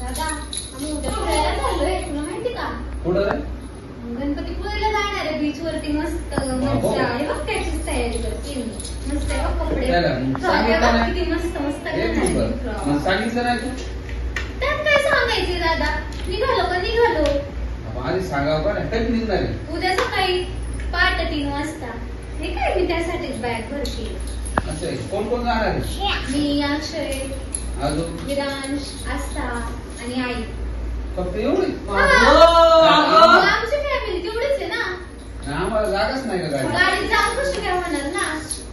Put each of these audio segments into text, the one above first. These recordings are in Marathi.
दादा आम्ही उद्या फिरायला चाललोय. तुला माहिती का? कुठं रे? गणपतीपुळेला जाणार आहे. बीच वरती मस्त मज्जा. आहे बघ त्याचीच तयारी करते मी. मस्त आहे बघ कपडे. त्याला मग फ्रॉक आहे सांगितलं बघ नाही? किती मस्त मस्त एक घालणार आहे. नंबर. फ्रॉक. मग सांगितलं नाही तू? त्यात काय सांगायचे दादा? निघालो का निघालो? अहो, आधी सांगावं का? नाही काही निघणार आहे. उद्या सकाळी पहाटे तीन वाजता. हे काय मी त्यासाठीच बॅग भरते? असं आहे. कोण कोण जाणार आहे? मी अक्षय अजून? विरांश आस्था. आणि आई. फक्त एवढी? हा. अगं. मग आमची फॅमिली तेवढीच आहे ना? आम्हाला जागाच नाही का गाडी? गाडी जाऊन कशी काय होणार ना?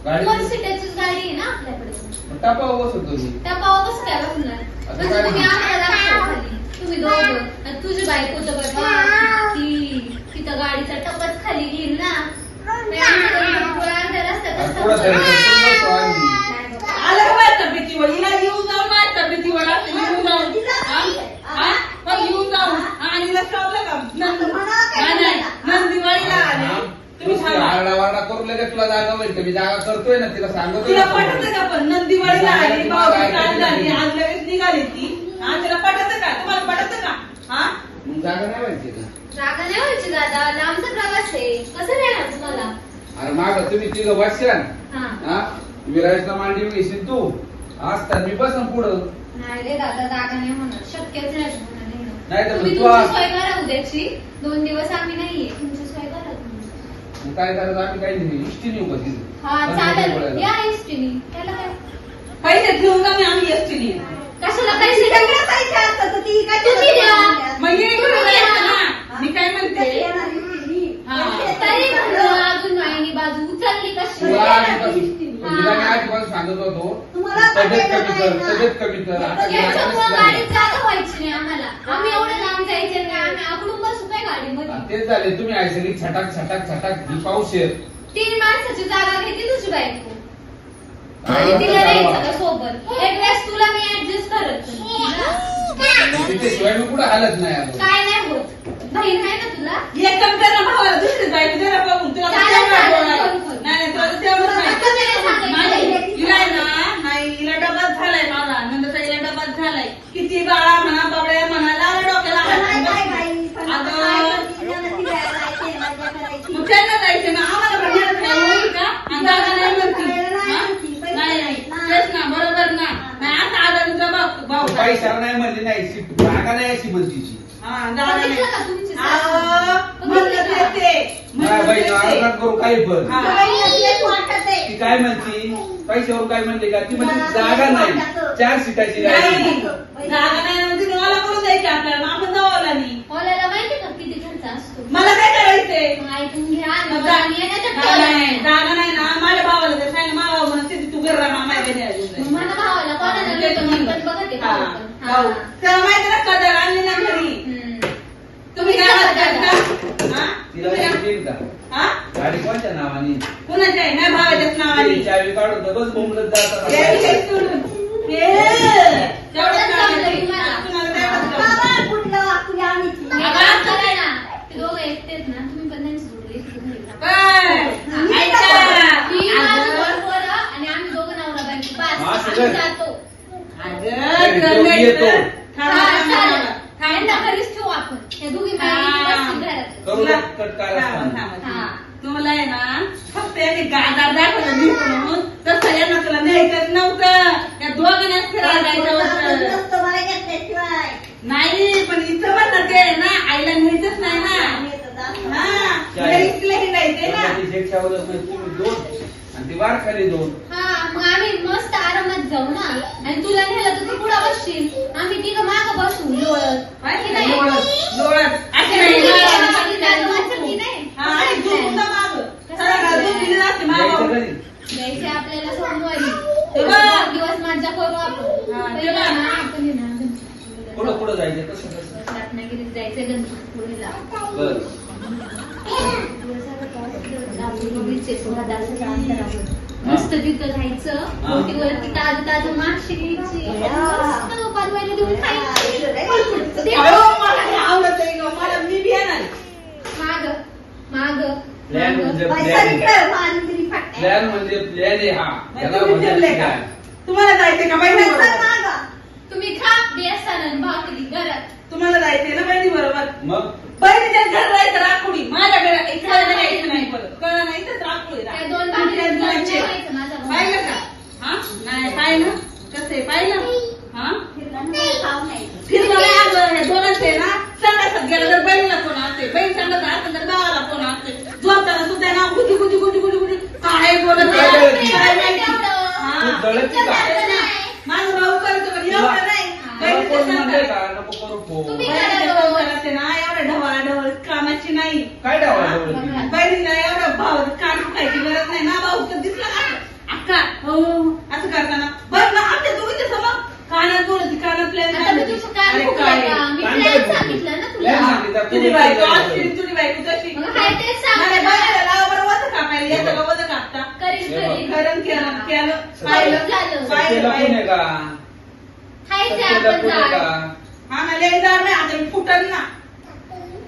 गाडी- फोर सीटरचीच गाडी आहे ना आपल्याकडे. टापावर बसवतो मी. त्या पावा कसं काय आता म्हणजे काय तुम्ही? आम्हाला दाखवा खाली. तुम्ही दोघं. आणि तुझी बायको तर बाबा ती तिथं गाडीचा टपच खाली घेईल ना. नाही, आमच्या अर्ध्या. पुढं तरी बसून बसतो आम्ही. नाही बाबा. आलं का माझ्या तब्येतीवर हिला येऊन जाऊन माझ्या तब्येतीवर असं येऊन जाऊन हा? हा? मग येऊन जाऊन हा, आणि हिला शॉपला का नंद- नाही, नाही, नंदीवाडीला आले हा? तुम्ही नुसती सांगा आरडा वारडा करू लगेच तुला जागा तर मी जागा करतोय ना तिला सांगतो तिला पटत का पण? नंदीवाडीला आली बाबा काल झाली आज लगेच निघाली ती. हा तिला पटत का? तुम्हाला पटत का? हा? मग जागा नाही व्हायची का? जागा नाही व्हायची दादा लांबचा प्रवास आहे. कसं नेणार तुम्हाला? अरे माग तुम्ही तिघं बसशाल हा. हा? विराजला मांडी घेशील तू. आज तर मी बसन पुढं. नाही रे दादा जागा नाही होणार. शक्यच नाही. नाही तर तू तुमची आज- सोय करा उद्याची. दोन दिवस आम्ही नाहीये तुमची. मग काय करायचं आम्ही काही नाही. इष्टी नेऊ का तिथं हा चालेल. गणपतीपुळ्याला. या एसटीने त्याला काय? पैसे घेऊन जाऊन आम्ही एसटी कशाला पैसे तुम्ही द्या. मग ये इकडे जायचं ना मी काय म्हणते? हा. तरी म्हणलं अजून मायनी बाजू उचलली कशी? तुला एसटीने. तिला मी हा. आधीपासून सांगत होतो? तुम्हाला तब्येत कमी नाही कर. तब्येत कमी कर. आता याच्यामुळं व्हायची नाही आम्हाला. आम्ही एवढं लांब जायचे नाही. आम्ही आकडून बसू काय गाडीमध्ये. हा, तेच झाले. तुम्ही सगळी छटाक छटाक छटाक ही पाऊस येत तीन माणसाची जागा घेते तुझी बायको. आणि तिला द्यायचं का सोबत. एक वेळेस तुला मी ऍडजस्ट करत नाही. तिथे शिवाय मी कुठं हालत नाही अजून. काय नाही होत. बहीण आहे ना तुला? एक काम कर ना भावाला दुसरी जायचं जरा बघून तुला चालेल, तेवढं चालेल, बोलायला. करू, करू. नाही नाही तुला तर तेवढंच आता नाही सांगायचं. नाही हिला आहे ना नाही हिला डबाच झालाय मला नंतर हिला डबाच झालाय. किती बाळा म्हणा बाबड्या म्हणा लाला डोक्याला मग त्यांना जायचं ना? आम्हाला म्हणणार नाही होईल का? आणि जागा नाही म्हणती हा? नाही नाही तेच ना बरोबर ना. नाही आता आजारीचा भाऊ भाऊ पैसा नाही म्हणली नाही जागा नाही अशी म्हणतीची हा जागा नाही. बघितलं का तुमची अहो, सासू? म्हणलं बघितलं ते का? ते. नाही म्हणलं बाई ते ते. नाराज करू काही पण. हा. ती काय म्हणती? पैशावर काय म्हणते का? ती म्हणते जागा नाही. चार सीटाची गाडी जागा नाही. मला करून द्यायची आपल्याला? मग आपण जाऊ नाही. ओल्याला माहिती का किती खर्च असतो? मला काय करायचंय? मग ऐकून घ्या आणि मग मग जा- आम्ही येण्याच्या जागा नाही टोळ्यात. जागा नाही ना माझ्या भावाला ते सांग मावा म्हणून तिथे तू घर मामा घरी मग माझ्या भावाला कोणाला देतो? मी पण बघते भाऊ पण. हा. त्याला माहिती ना कदर आणली ना घरी. हम्म. तुम्ही काय म्हणताय का हा? तिला तुम्ही काय- पैसे देईल का हा? गाडी कोणत्या नावाने? कुणाच्या आहे? नाही भावाच्याच नावाने. ती चावी काढून तर बस बोंबलत जातात. ते तुम्हाला आहे ना फक्त यांनी गादार दाखवलं नीट म्हणून तसं यांना तुला न्यायचंच नव्हतं. दोघांनाच फिरायला जायचं होतं. नाही पण इथं पण ना ते ना आईला न्यायचंच नाही ना. हा नाही, आणि ती वार खाली दोन. हा मग आम्ही मस्त आरामात जाऊ ना. आणि तुला नेलं तर तू पुढे बसशील. आम्ही तिघं मागं बसू लोळत की? नाही? अशी नाही जागा की नाही? हा, आणि सुद्धा मागं. चला दिलं जाते द्यायचे आपल्याला सोमवारी. ते बघ. मज्जा करू आपण. हा, ते. ना आपण आहे ना पुढं. पुढं जायचं कसं कसं रत्नागिरीत जायचं गणपतीपुळेला बर. मस्त तिथं जायचं. हा. बोटीवरती ताज ताज मासे घ्यायचे. मस्त पालवायला देऊन खायचे. ते हे आहे. माग माग. प्लॅन म्हणजे प्लॅन. प्लॅन म्हणजे प्लॅन आहे हा. नाही, त्याला तुम्ही म्हणजे ठरलंय का? plan. तुम्हाला जायचंय का? माहिती आहे का? तुम्ही खा बेस बेसन भाकरी घरात. तुम्हाला जायचंय ना बहिणी बरोबर? मग? बहिणीच्या घर राहायचं राखोडी. माझ्या घरात इकडे नाही परत कळलं नाही तर राखोडी काय दोन भाकरी जायचे जेवायचं माझ्या घरात. पाहिलं का? हा? नाही पाहिलं? कसं आहे? पाहिलं? हा? फिरलं नाही आलं हे दोनच आहे ना? संडासात गेलं तर बहिणीला कोण असते बहीण संडास तर भावाला कोण असते झोपताना सुद्धा ना. गुटी गुटी गुटी गुटी गुटी. काय बोलत आहे, काय नाही. माहिती. तेवढं. हा. तू जळती का तेच ना. माझं भाऊ करतो पण एवढं नाही. तुला बहिणीचं कोण म्हणते संडास. का? नको करू. फोन तुम्ही- बहिणीचं संसारात आहे ना एवढं ढवळा ढवळ कामाची नाही. काय डावा डवळती? बहिणीला एवढं भाव कान दुखायची गरज नाही. ना भाऊ तर दिसला का अक्का हो असं करताना. बघ ना आमच्या दोघीच्या समोर कानात बोलती कानात प्लेन? सांगितलं ना तुला. तुझी तू बायको करायचं? तुझी बायको तशी मग काय तेच सांग नाही, बघायला लावा बरं वजन कापायला येतं का वजन खरं केलं केलं झालं. पाहिलं सत्याला पाहिलं हा ना लय जाड नाही आता मी फुटल ना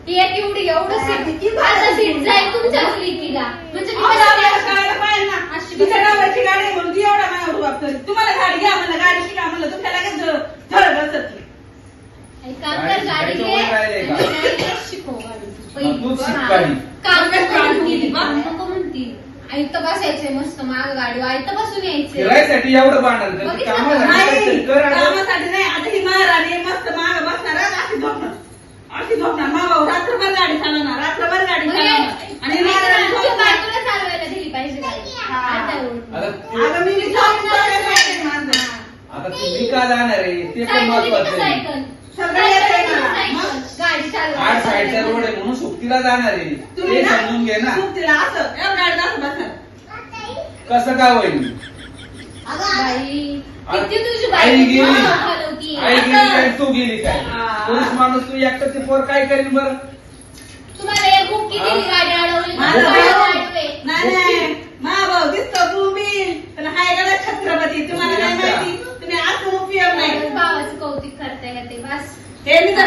ती एक एवढी एवढं सीट आता सीट जाईल तुमच्याच लिकीला म्हणजे मी अहो, आपल्याला काय- कळायला पाहिजे ना अशी तिच्या गावाची गाडी आहे म्हणून ती एवढा माझ्यावर रुबाब करते. तुम्हाला गाडी घ्या म्हणलं गाडी शिका म्हणलं तुमच्या लगेच झळ झळ बसत एक काम गाडी कर गाडी शिकायचं घे वय राहिलंय का? आणि गाडी शिकव गाडी. पहिली. मग तूच शिक. गाडी. काम बा? म्हणती आयतं बसायचंय मस्त माग गाडी आयतं बसून यायचं फिरायसाठी एवढं भांडण करते बघितलं कामासाठी का? काहीतरी नाही कर आणि- कामासाठी नाही आता ही महाराणी मस्त माग बसणार आणि अशी झोपणार अशी झोपणार मा भाऊ रात्रभर गाडी चालवणार रात्रभर गाडी मग चालवणार हे- आणि महाराणी झोपणार. चालवायला दिली पाहिजे गाडी हा. आता एवढं. आता तू- आता मी विचारून बघायला पाहिजे. आता तुम्ही का जाणार आहे ते पण सायकल येते महत्वाचं आहे सायकल? सगळं येतंय मला. सायकल. मग? गाडी चालवायला आठ साईडचा रोड आहे म्हणून सुट्टीला जाणार आहे. ते समजून घे ना. सुट्टीला असं असं बसा कसं काय होईल? बाई आ- किती तुझी आई बाई गेली. हलवती आई गेली काय? तू गेली काय? हा. पुरुष माणूस तू एकटं ते पोर काय करीन बरं? तुम्हाला एक बुक किती गाडी अडवली. माझं गाडी भाऊ- अडवे. नाही नाही. मा भाऊ दिसतो तू बिल पण हाय गडा छत्रपती. तुम्हाला नाही माहिती तुम्ही असं उपयोग नाही भावाचं कौतुक ते मी हे.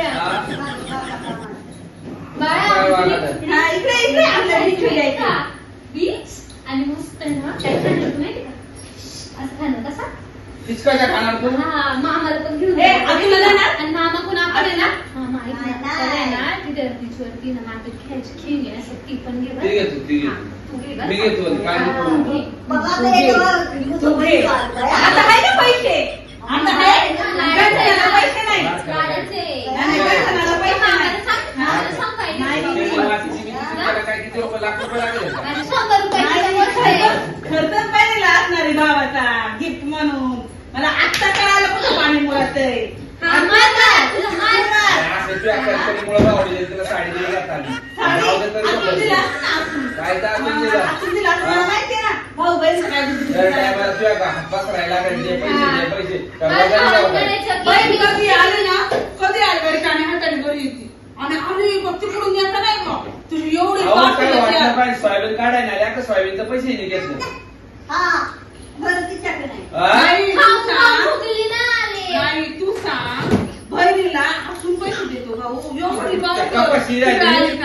हा? हा, इकडे इकडे. आपल्या बीचवर बीच आणि मस्त असं कसं किचकाच्या खाणार तू हा मामाला पण घेऊन ए, जायचं. आधी मला ना- आणि मामा कोण आपण आहे ना? मामा ऐक ना, तिथे बीचवरती ना खेळायची खेळ घे असं ती पण घे मी घेतो, काय नको हा. आता आहे ना पैसे आता आहे पैसे नाही. नाही, पैसे नाही. काय किती रुपये लाख रुपये लागले का? खर्चच पाहिजे असणार आहे भावाचा गिफ्ट म्हणून मला आत्ता कळालं कुठं पाणी मुळात तुला. असं तुझ्या साडी दिली का काय तर असून दिला. असून दिला. असं मला माहितीये ना भाऊ बहीण काय बुद्धी दर टायमाला तुझ्या का? हातपास राहायला लागेल, दे पैसे दे पैसे. का माझ्या रोजाने जाऊ काय? आवडीचं बहीण की- कधी आली ना? कधी आली बरी काने हाताने बरी येते. आणि आली बघ तिकडून येतं नाही का? तुझी एवढी अहो, पाठ काय येते. वाटलं पाहिजे सोयाबीन काढाय ना या का? सोयाबीनचं पैसे नाही घेतलं हा? तू सांग. नाही तू सांग. बहिणीला असून पैसे देतो भाऊ. एवढी त्या कपाशी राहिली.